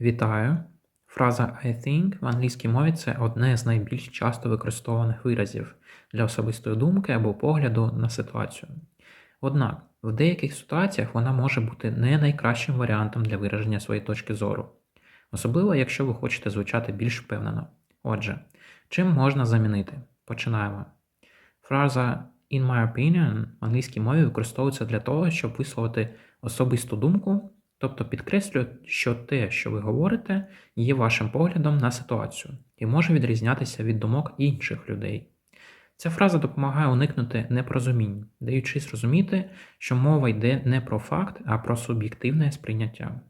Вітаю. Фраза I think в англійській мові це одне з найбільш часто використовуваних виразів для особистої думки або погляду на ситуацію. Однак, в деяких ситуаціях вона може бути не найкращим варіантом для вираження своєї точки зору, особливо якщо ви хочете звучати більш впевнено. Отже, чим можна замінити? Починаємо. Фраза in my opinion в англійській мові використовується для того, щоб висловити особисту думку, тобто підкреслює, що те, що ви говорите, є вашим поглядом на ситуацію і може відрізнятися від думок інших людей. Ця фраза допомагає уникнути непорозумінь, даючи зрозуміти, що мова йде не про факт, а про суб'єктивне сприйняття.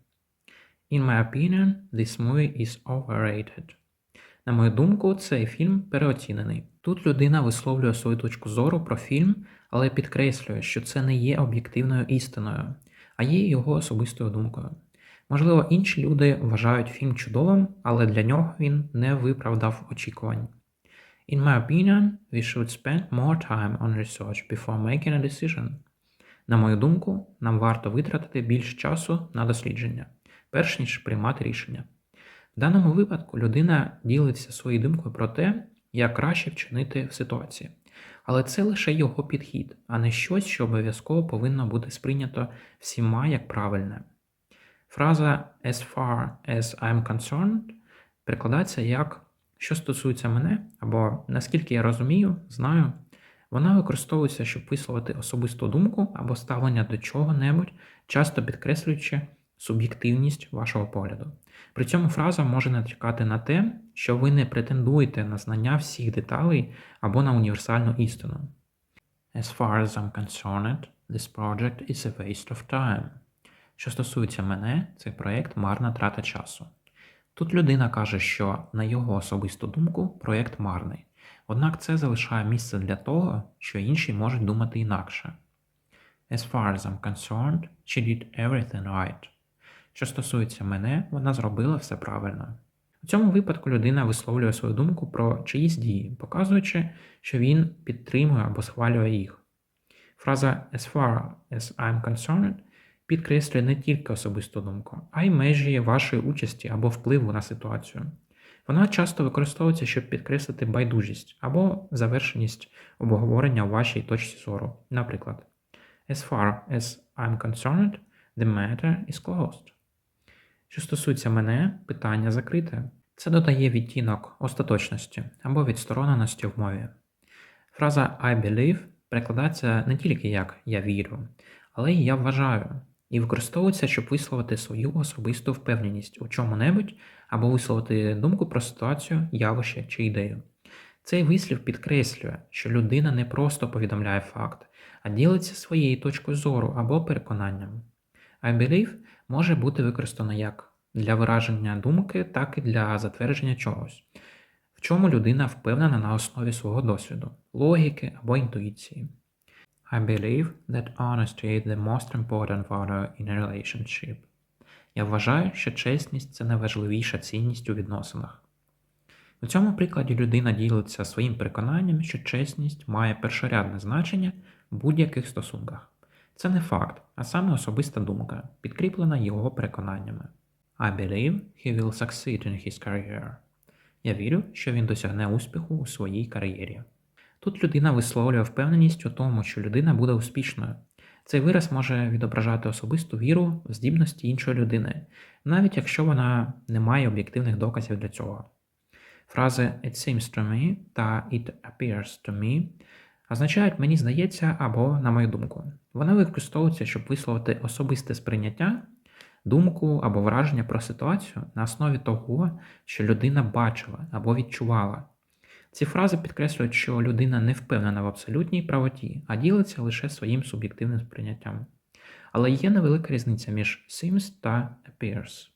In my opinion, this movie is overrated. На мою думку, цей фільм переоцінений. Тут людина висловлює свою точку зору про фільм, але підкреслює, що це не є об'єктивною істиною, а є його особистою думкою. Можливо, інші люди вважають фільм чудовим, але для нього він не виправдав очікувань. In my opinion, we should spend more time on research before making a decision. На мою думку, нам варто витратити більше часу на дослідження, перш ніж приймати рішення. В даному випадку людина ділиться своєю думкою про те, як краще вчинити в ситуації. Але це лише його підхід, а не щось, що обов'язково повинно бути сприйнято всіма як правильне. Фраза as far as I'm concerned перекладається як що стосується мене, або наскільки я розумію, знаю, вона використовується, щоб висловити особисту думку або ставлення до чого-небудь, часто підкреслюючи суб'єктивність вашого погляду. При цьому фраза може натякати на те, що ви не претендуєте на знання всіх деталей або на універсальну істину. As far as I'm concerned, this project is a waste of time. Що стосується мене, цей проєкт марна трата часу. Тут людина каже, що на його особисту думку проєкт марний, однак це залишає місце для того, що інші можуть думати інакше. As far as I'm concerned, she did everything right. Що стосується мене, вона зробила все правильно. У цьому випадку людина висловлює свою думку про чиїсь дії, показуючи, що він підтримує або схвалює їх. Фраза as far as I'm concerned підкреслює не тільки особисту думку, а й межі вашої участі або впливу на ситуацію. Вона часто використовується, щоб підкреслити байдужість або завершеність обговорення у вашій точці зору. Наприклад, As far as I'm concerned, the matter is closed. Що стосується мене, питання закрите. Це додає відтінок остаточності або відстороненості в мові. Фраза I believe перекладається не тільки як я вірю, але й я вважаю, і використовується, щоб висловити свою особисту впевненість у чому-небудь або висловити думку про ситуацію, явище чи ідею. Цей вислів підкреслює, що людина не просто повідомляє факт, а ділиться своєю точкою зору або переконанням. I believe може бути використано як для вираження думки, так і для затвердження чогось, в чому людина впевнена на основі свого досвіду, логіки або інтуїції. I believe that honesty is the most important value in a relationship. Я вважаю, що чесність це найважливіша цінність у відносинах. У цьому прикладі людина ділиться своїм переконанням, що чесність має першорядне значення в будь-яких стосунках. Це не факт, а саме особиста думка, підкріплена його переконаннями. I believe he will succeed in his career. Я вірю, що він досягне успіху у своїй кар'єрі. Тут людина висловлює впевненість у тому, що людина буде успішною. Цей вираз може відображати особисту віру в здібності іншої людини, навіть якщо вона не має об'єктивних доказів для цього. Фрази It seems to me та It appears to me означають мені здається або на мою думку. Вони використовуються, щоб висловити особисте сприйняття, думку або враження про ситуацію на основі того, що людина бачила або відчувала. Ці фрази підкреслюють, що людина не впевнена в абсолютній правоті, а ділиться лише своїм суб'єктивним сприйняттям. Але є невелика різниця між seems та appears.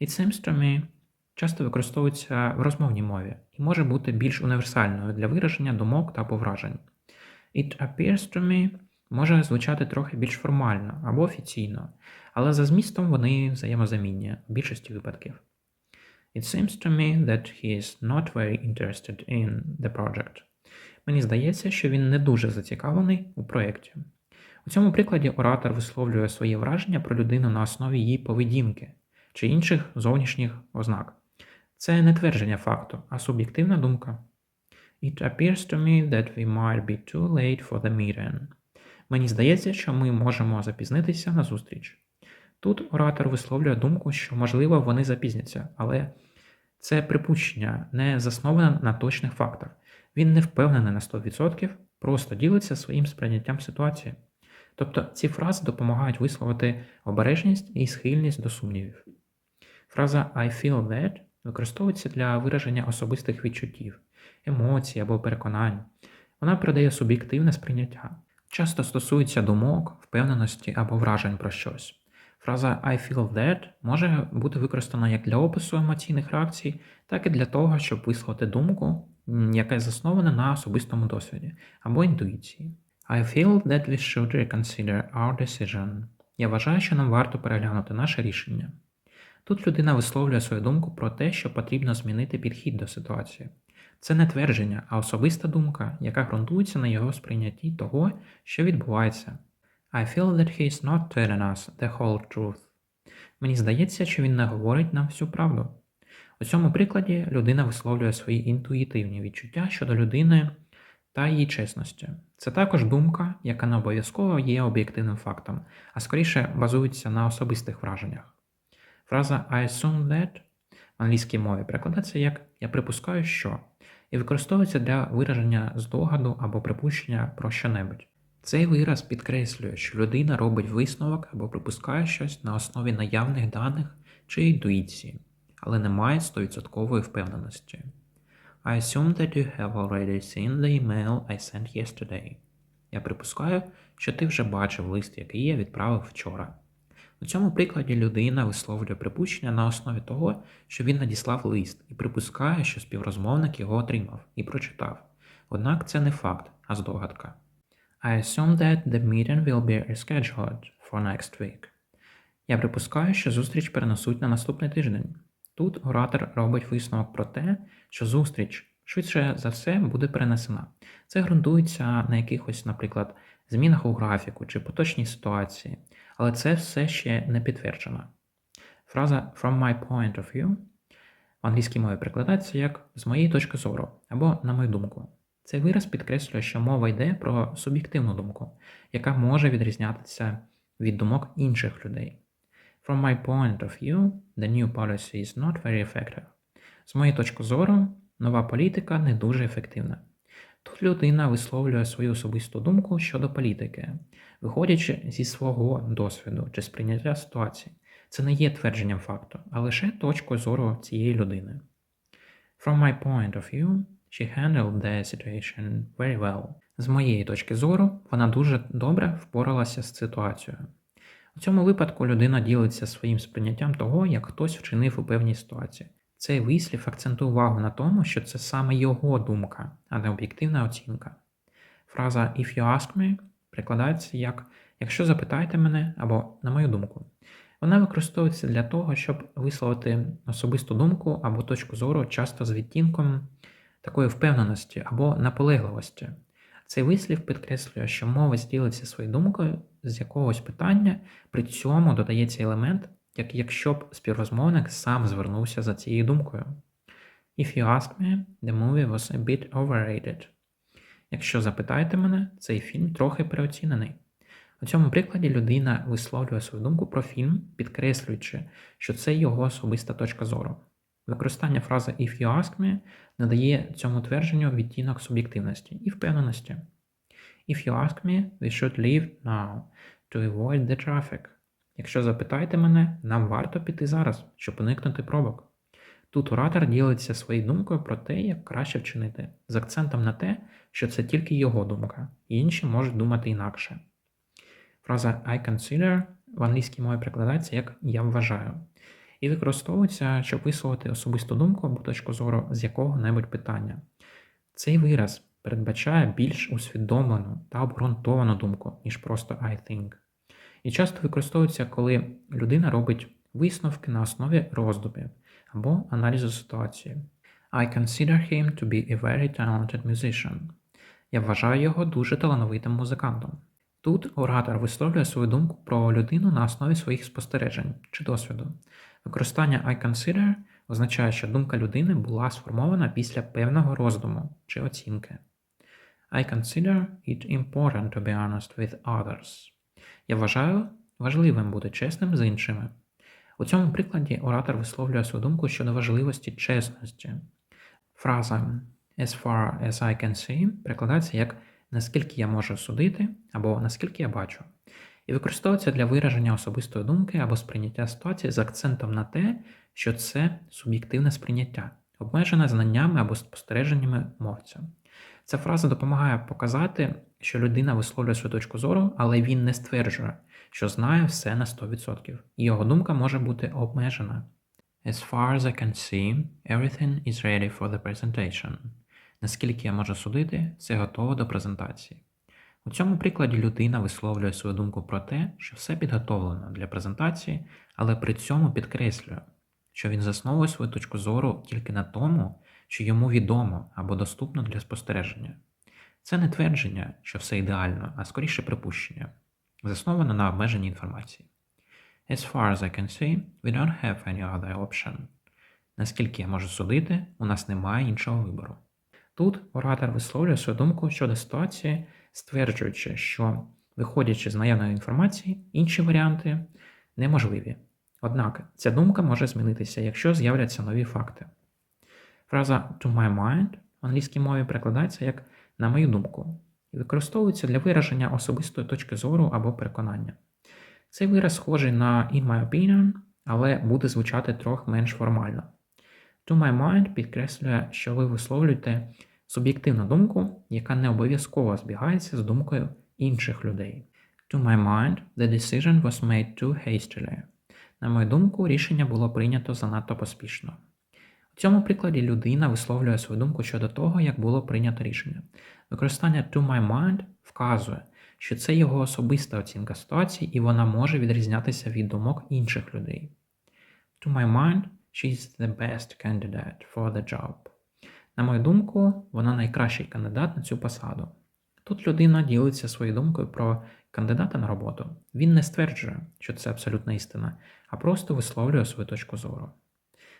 It seems to me часто використовується в розмовній мові і може бути більш універсальною для вираження думок та повражень. It appears to me може звучати трохи більш формально або офіційно, але за змістом вони взаємозамінні в більшості випадків. It seems to me that he is not very interested in the project. Мені здається, що він не дуже зацікавлений у проєкті. У цьому прикладі оратор висловлює своє враження про людину на основі її поведінки, чи інших зовнішніх ознак. Це не твердження факту, а суб'єктивна думка. It appears to me that we might be too late for the meeting. Мені здається, що ми можемо запізнитися на зустріч. Тут оратор висловлює думку, що, можливо, вони запізняться, але це припущення не засноване на точних фактах. Він не впевнений на 100%, просто ділиться своїм сприйняттям ситуації. Тобто ці фрази допомагають висловити обережність і схильність до сумнівів. Фраза I feel that використовується для вираження особистих відчуттів, емоцій або переконань. Вона передає суб'єктивне сприйняття. Часто стосується думок, впевненості або вражень про щось. Фраза I feel that може бути використана як для опису емоційних реакцій, так і для того, щоб висловити думку, яка заснована на особистому досвіді або інтуїції. I feel that we should reconsider our decision. Я вважаю, що нам варто переглянути наше рішення. Тут людина висловлює свою думку про те, що потрібно змінити підхід до ситуації. Це не твердження, а особиста думка, яка ґрунтується на його сприйнятті того, що відбувається. I feel that he is not telling us the whole truth. Мені здається, що він не говорить нам всю правду. У цьому прикладі людина висловлює свої інтуїтивні відчуття щодо людини та її чесності. Це також думка, яка не обов'язково є об'єктивним фактом, а скоріше базується на особистих враженнях. Фраза I assume that англійській мові перекладається як Я припускаю, що і використовується для вираження здогаду або припущення про що-небудь. Цей вираз підкреслює, що людина робить висновок або припускає щось на основі наявних даних чи інтуїції, але не має 100% впевненості. I assume that you have already seen the email I sent yesterday. Я припускаю, що ти вже бачив лист, який я відправив вчора. У цьому прикладі людина висловлює припущення на основі того, що він надіслав лист і припускає, що співрозмовник його отримав і прочитав. Однак це не факт, а здогадка. I assume that the meeting will be rescheduled for next week. Я припускаю, що зустріч перенесуть на наступний тиждень. Тут оратор робить висновок про те, що зустріч швидше за все буде перенесена. Це ґрунтується на якихось, наприклад, змінах у графіку чи поточній ситуації, але це все ще не підтверджено. Фраза from my point of view в англійській мові перекладається як з моєї точки зору або на мою думку. Цей вираз підкреслює, що мова йде про суб'єктивну думку, яка може відрізнятися від думок інших людей. From my point of view, the new policy is not very effective. З моєї точки зору, нова політика не дуже ефективна. Тут людина висловлює свою особисту думку щодо політики, виходячи зі свого досвіду чи сприйняття ситуації. Це не є твердженням факту, а лише точкою зору цієї людини. From my point of view, she handled the situation very well. З моєї точки зору, вона дуже добре впоралася з ситуацією. У цьому випадку людина ділиться своїм сприйняттям того, як хтось вчинив у певній ситуації. Цей вислів акцентує увагу на тому, що це саме його думка, а не об'єктивна оцінка. Фраза If you ask me прикладається як Якщо запитаєте мене або на мою думку. Вона використовується для того, щоб висловити особисту думку або точку зору часто з відтінком такої впевненості або наполегливості. Цей вислів підкреслює, що мовець ділиться своєю думкою з якогось питання, при цьому додається елемент, як якщо б співрозмовник сам звернувся за цією думкою. If you ask me, the movie was a bit overrated. Якщо запитаєте мене, цей фільм трохи переоцінений. У цьому прикладі людина висловлює свою думку про фільм, підкреслюючи, що це його особиста точка зору. Використання фрази If you ask me надає цьому твердженню відтінок суб'єктивності і впевненості. If you ask me, we should leave now to avoid the traffic. Якщо запитаєте мене, нам варто піти зараз, щоб уникнути пробок. Тут оратор ділиться своєю думкою про те, як краще вчинити, з акцентом на те, що це тільки його думка, і інші можуть думати інакше. Фраза I consider в англійській мові перекладається як Я вважаю, і використовується, щоб висловити особисту думку або точку зору з якого-небудь питання. Цей вираз передбачає більш усвідомлену та обґрунтовану думку, ніж просто I think. І часто використовується, коли людина робить висновки на основі роздумів або аналізу ситуації. I consider him to be a very talented musician. Я вважаю його дуже талановитим музикантом. Тут оратор висловлює свою думку про людину на основі своїх спостережень чи досвіду. Використання I consider означає, що думка людини була сформована після певного роздуму чи оцінки. I consider it important to be honest with others. Я вважаю важливим бути чесним з іншими. У цьому прикладі оратор висловлює свою думку щодо важливості чесності. Фраза as far as I can see перекладається як наскільки я можу судити або наскільки я бачу, і використовується для вираження особистої думки або сприйняття ситуації з акцентом на те, що це суб'єктивне сприйняття, обмежене знаннями або спостереженнями мовця. Ця фраза допомагає показати, що людина висловлює свою точку зору, але він не стверджує, що знає все на 100%, і його думка може бути обмежена. As far as I can see, everything is ready for the presentation. Наскільки я можу судити, все готово до презентації. У цьому прикладі людина висловлює свою думку про те, що все підготовлено для презентації, але при цьому підкреслює, що він засновує свою точку зору тільки на тому, що йому відомо або доступно для спостереження. Це не твердження, що все ідеально, а скоріше припущення, засноване на обмеженій інформації. As far as I can see, we don't have any other option. Наскільки я можу судити, у нас немає іншого вибору. Тут оратор висловлює свою думку щодо ситуації, стверджуючи, що, виходячи з наявної інформації, інші варіанти неможливі. Однак ця думка може змінитися, якщо з'являться нові факти. Фраза to my mind в англійській мові перекладається як на мою думку і використовується для вираження особистої точки зору або переконання. Цей вираз схожий на in my opinion, але буде звучати трохи менш формально. To my mind підкреслює, що ви висловлюєте суб'єктивну думку, яка не обов'язково збігається з думкою інших людей. To my mind, the decision was made too hastily. На мою думку, рішення було прийнято занадто поспішно. У цьому прикладі людина висловлює свою думку щодо того, як було прийнято рішення. Використання to my mind вказує, що це його особиста оцінка ситуації, і вона може відрізнятися від думок інших людей. To my mind, she is the best candidate for the job. На мою думку, вона найкращий кандидат на цю посаду. Тут людина ділиться своєю думкою про кандидата на роботу. Він не стверджує, що це абсолютна істина, а просто висловлює свою точку зору.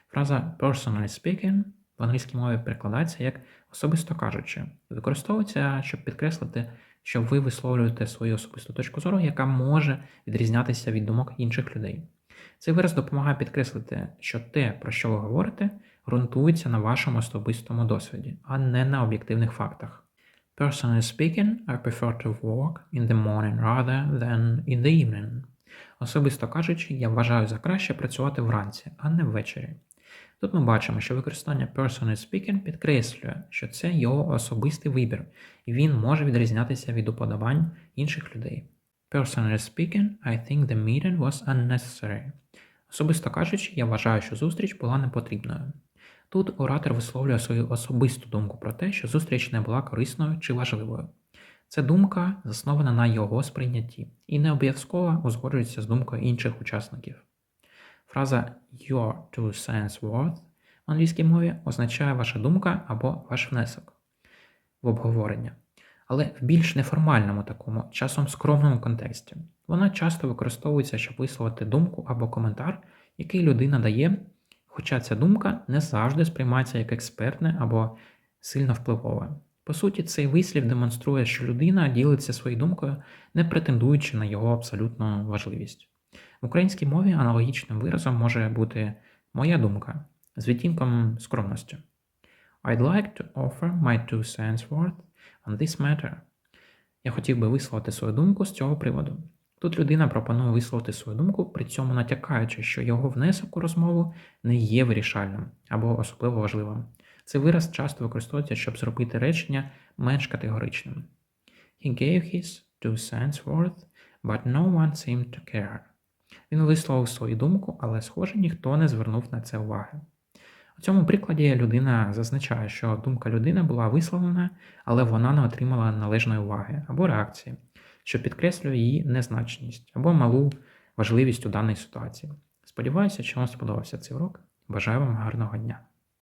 Фраза personally speaking в англійській мові перекладається як особисто кажучи, використовується, щоб підкреслити, що ви висловлюєте свою особисту точку зору, яка може відрізнятися від думок інших людей. Цей вираз допомагає підкреслити, що те, про що ви говорите, ґрунтується на вашому особистому досвіді, а не на об'єктивних фактах. Personally speaking, I prefer to work in the morning rather than in the evening. Особисто кажучи, я вважаю за краще працювати вранці, а не ввечері. Тут ми бачимо, що використання personally speaking підкреслює, що це його особистий вибір, і він може відрізнятися від уподобань інших людей. Personally speaking, I think the meeting was unnecessary. Особисто кажучи, я вважаю, що зустріч була непотрібною. Тут оратор висловлює свою особисту думку про те, що зустріч не була корисною чи важливою. Це думка заснована на його сприйнятті і не обов'язково узгоджується з думкою інших учасників. Фраза Your two cents worth в англійській мові означає ваша думка або ваш внесок в обговорення, але в більш неформальному такому, часом скромному контексті. Вона часто використовується, щоб висловити думку або коментар, який людина дає, хоча ця думка не завжди сприймається як експертне або сильно впливове. По суті, цей вислів демонструє, що людина ділиться своєю думкою, не претендуючи на його абсолютну важливість. В українській мові аналогічним виразом може бути моя думка з відтінком скромності. I'd like to offer my two cents worth on this matter. Я хотів би висловити свою думку з цього приводу. Тут людина пропонує висловити свою думку, при цьому натякаючи, що його внесок у розмову не є вирішальним або особливо важливим. Цей вираз часто використовується, щоб зробити речення менш категоричним. He gave his two cents worth, but no one seemed to care. Він висловив свою думку, але, схоже, ніхто не звернув на це уваги. У цьому прикладі людина зазначає, що думка людини була висловлена, але вона не отримала належної уваги або реакції, що підкреслює її незначність або малу важливість у даній ситуації. Сподіваюся, що вам сподобався цей урок. Бажаю вам гарного дня!